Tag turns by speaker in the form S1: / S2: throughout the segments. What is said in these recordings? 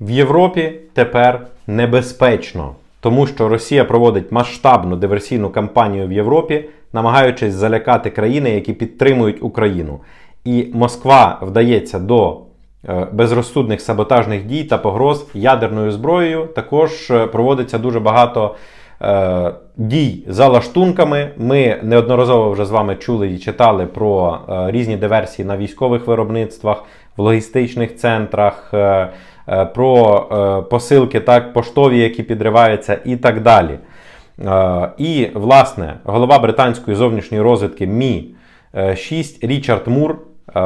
S1: В Європі тепер небезпечно, тому що Росія проводить масштабну диверсійну кампанію в Європі, намагаючись залякати країни, які підтримують Україну. І Москва вдається до е, безрозсудних саботажних дій та погроз ядерною зброєю. Також е, проводиться дуже багато е, дій за лаштунками. Ми неодноразово вже з вами чули і читали про різні диверсії на військових виробництвах, в логістичних центрах, про е, посилки так, поштові, які підриваються, і так далі. Е, І, власне, голова британської зовнішньої розвідки Мі 6 Річард Мур е,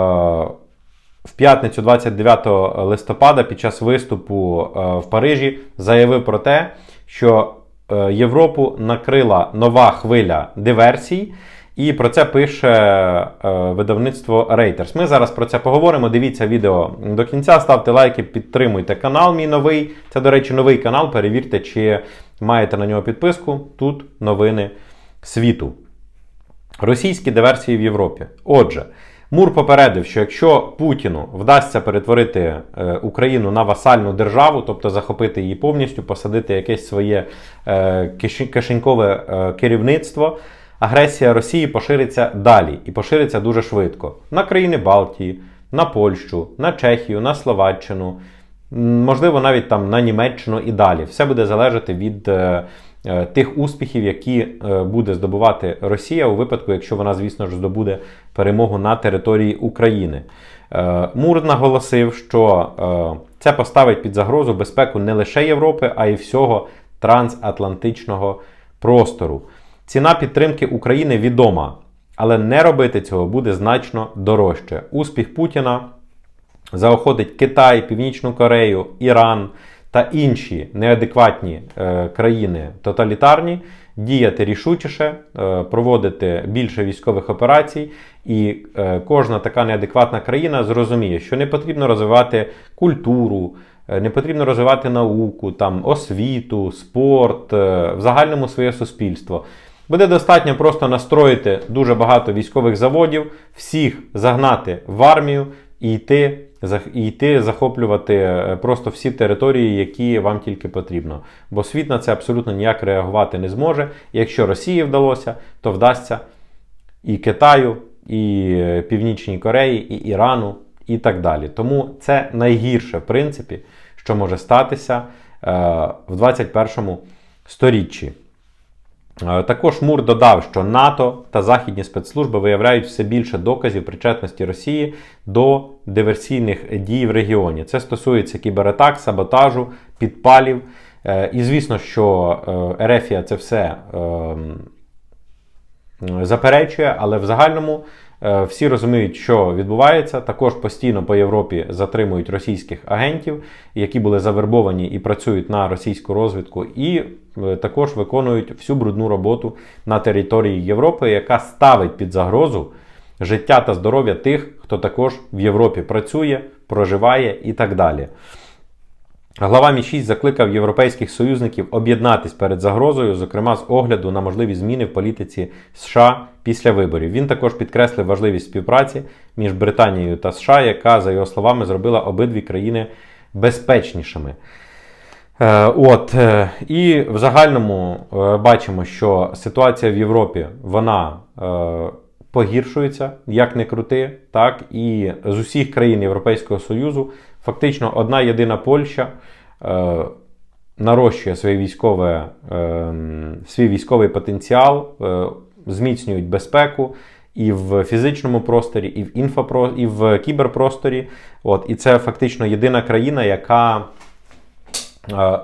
S1: в п'ятницю 29 листопада під час виступу е, в Парижі заявив про те, що е, Європу накрила нова хвиля диверсій. І про це пише е, видавництво Reuters. Ми зараз про це поговоримо. Дивіться відео до кінця, ставте лайки, підтримуйте канал мій новий. Це, до речі, новий канал. Перевірте, чи маєте на нього підписку. Тут новини світу. Російські диверсії в Європі. Отже, Мур попередив, що якщо Путіну вдасться перетворити е, Україну на васальну державу, тобто захопити її повністю, посадити якесь своє е, кишенькове керівництво, агресія Росії пошириться далі і пошириться дуже швидко на країни Балтії, на Польщу, на Чехію, на Словаччину, можливо, навіть там на Німеччину і далі. Все буде залежати від е, е, тих успіхів, які е, буде здобувати Росія у випадку, якщо вона, звісно ж, здобуде перемогу на території України. Мур наголосив, що це поставить під загрозу безпеку не лише Європи, а й всього трансатлантичного простору. Ціна підтримки України відома, але не робити цього буде значно дорожче. Успіх Путіна заохотить Китай, Північну Корею, Іран та інші неадекватні е, країни тоталітарні діяти рішучіше, е, проводити більше військових операцій, і е, кожна така неадекватна країна зрозуміє, що не потрібно розвивати культуру. е, Не потрібно розвивати науку, там, освіту, спорт, е, в загальному своє суспільство. Буде достатньо просто настроїти дуже багато військових заводів, всіх загнати в армію і йти, і йти захоплювати е, просто всі території, які вам тільки потрібно. Бо світ на це абсолютно ніяк реагувати не зможе. І якщо Росії вдалося, то вдасться і Китаю, і е, Північній Кореї, і Ірану, і так далі. Тому це найгірше, в принципі, що може статися е, в 21 сторіччі. Е, Також Мур додав, що НАТО та західні спецслужби виявляють все більше доказів причетності Росії до диверсійних дій в регіоні. Це стосується кібератак, саботажу, підпалів. Е, І звісно, що е, Ерефія це все ем, заперечує, але в загальному всі розуміють, що відбувається. Також постійно по Європі затримують російських агентів, які були завербовані і працюють на російську розвідку, і е, також виконують всю брудну роботу на території Європи, яка ставить під загрозу життя та здоров'я тих, хто також в Європі працює, проживає і так далі. Глава Мі-6 закликав європейських союзників об'єднатись перед загрозою, зокрема з огляду на можливі зміни в політиці США після виборів. Він також підкреслив важливість співпраці між Британією та США, яка, за його словами, зробила обидві країни безпечнішими. Е, От, е, і в загальному е, бачимо, що ситуація в Європі вона е, погіршується, як не крути, так і з усіх країн Європейського Союзу фактично одна єдина Польща е, нарощує своє військове, е, свій військовий потенціал, е, зміцнюють безпеку. І в фізичному просторі, і в інфопро, і в кіберпросторі. От, і це фактично єдина країна, яка е,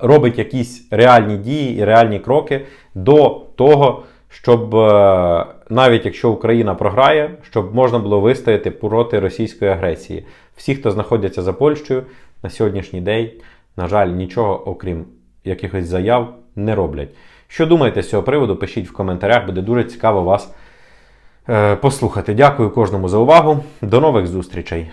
S1: робить якісь реальні дії і реальні кроки до того, щоб е, навіть якщо Україна програє, щоб можна було вистояти проти російської агресії. Всі, хто знаходяться за Польщею, на сьогоднішній день, на жаль, нічого, окрім якихось заяв, не роблять. Що думаєте з цього приводу? Пишіть в коментарях, буде дуже цікаво вас е, послухати. Дякую кожному за увагу. До нових зустрічей!